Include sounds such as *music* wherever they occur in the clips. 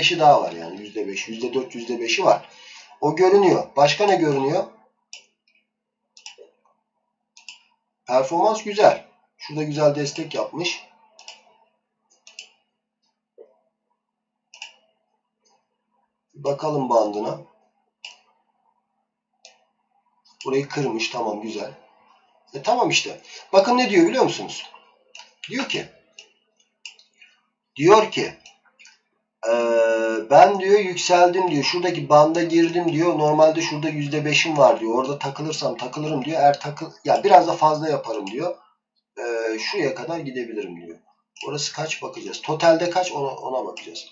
%5'i daha var yani %5, %4, %5'i var. O görünüyor. Başka ne görünüyor? Performans güzel. Şurada güzel destek yapmış. Bakalım bandına. Burayı kırmış. Tamam güzel. E tamam işte. Bakın ne diyor biliyor musunuz? Diyor ki diyor ki eee, ben diyor yükseldim diyor. Şuradaki banda girdim diyor. Normalde şurada yüzde beşim var diyor. Orada takılırsam takılırım diyor. Eğer takıl ya biraz da fazla yaparım diyor. Eee, şuraya kadar gidebilirim diyor. Orası kaç bakacağız. Totalde kaç ona, ona bakacağız.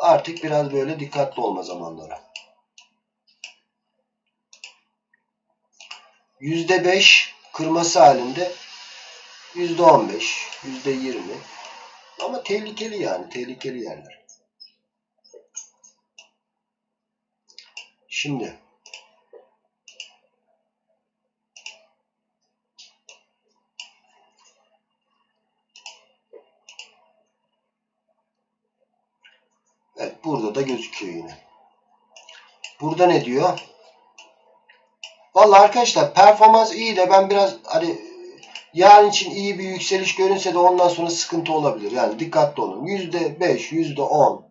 Artık biraz böyle dikkatli olma zamanları. Yüzde beş kırması halinde yüzde on beş, yüzde yirmi. Ama tehlikeli yani. Tehlikeli yerler. Şimdi Evet burada da gözüküyor yine. Burada ne diyor? Vallahi arkadaşlar performans iyi de ben biraz hani yarın için iyi bir yükseliş görünse de ondan sonra sıkıntı olabilir. Yani dikkatli olun. %5, %10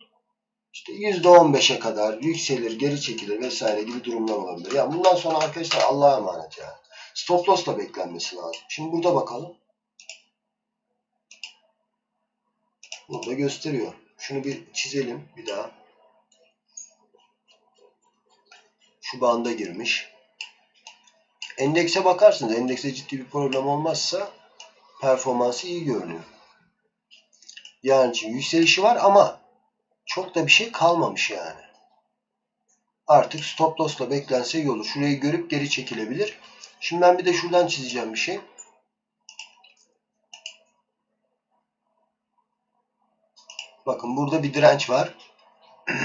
işte %15'e kadar yükselir, geri çekilir vesaire gibi durumlar olabilir. Yani bundan sonra arkadaşlar Allah'a emanet yani. Stop loss'la beklenmesi lazım. Şimdi burada bakalım. Burada gösteriyor. Şunu bir çizelim bir daha. Şu banda girmiş. Endekse bakarsınız. Endekse ciddi bir problem olmazsa performansı iyi görünüyor. Yani için yükselişi var ama çok da bir şey kalmamış yani. Artık stop loss'la beklense iyi olur. Şurayı görüp geri çekilebilir. Şimdi ben bir de şuradan çizeceğim bir şey. Bakın burada bir direnç var. *clears throat*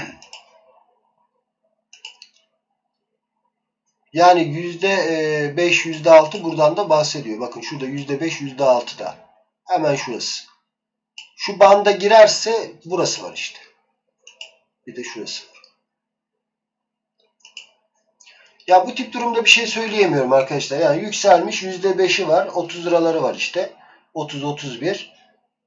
Yani yüzde beş, yüzde altı buradan da bahsediyor. Bakın şurada yüzde beş, yüzde altı da. Hemen şurası. Şu banda girerse burası var işte. Bir de şurası var. Ya bu tip durumda bir şey söyleyemiyorum arkadaşlar. Yani yükselmiş yüzde beşi var. 30 liraları var işte. 30-31.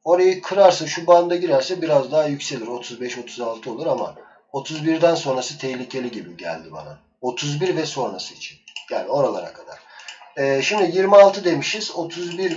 Orayı kırarsa şu banda girerse biraz daha yükselir. 35-36 olur ama 31'den sonrası tehlikeli gibi geldi bana. 31 ve sonrası için. Yani oralara kadar. Ee, şimdi 26 demişiz. 31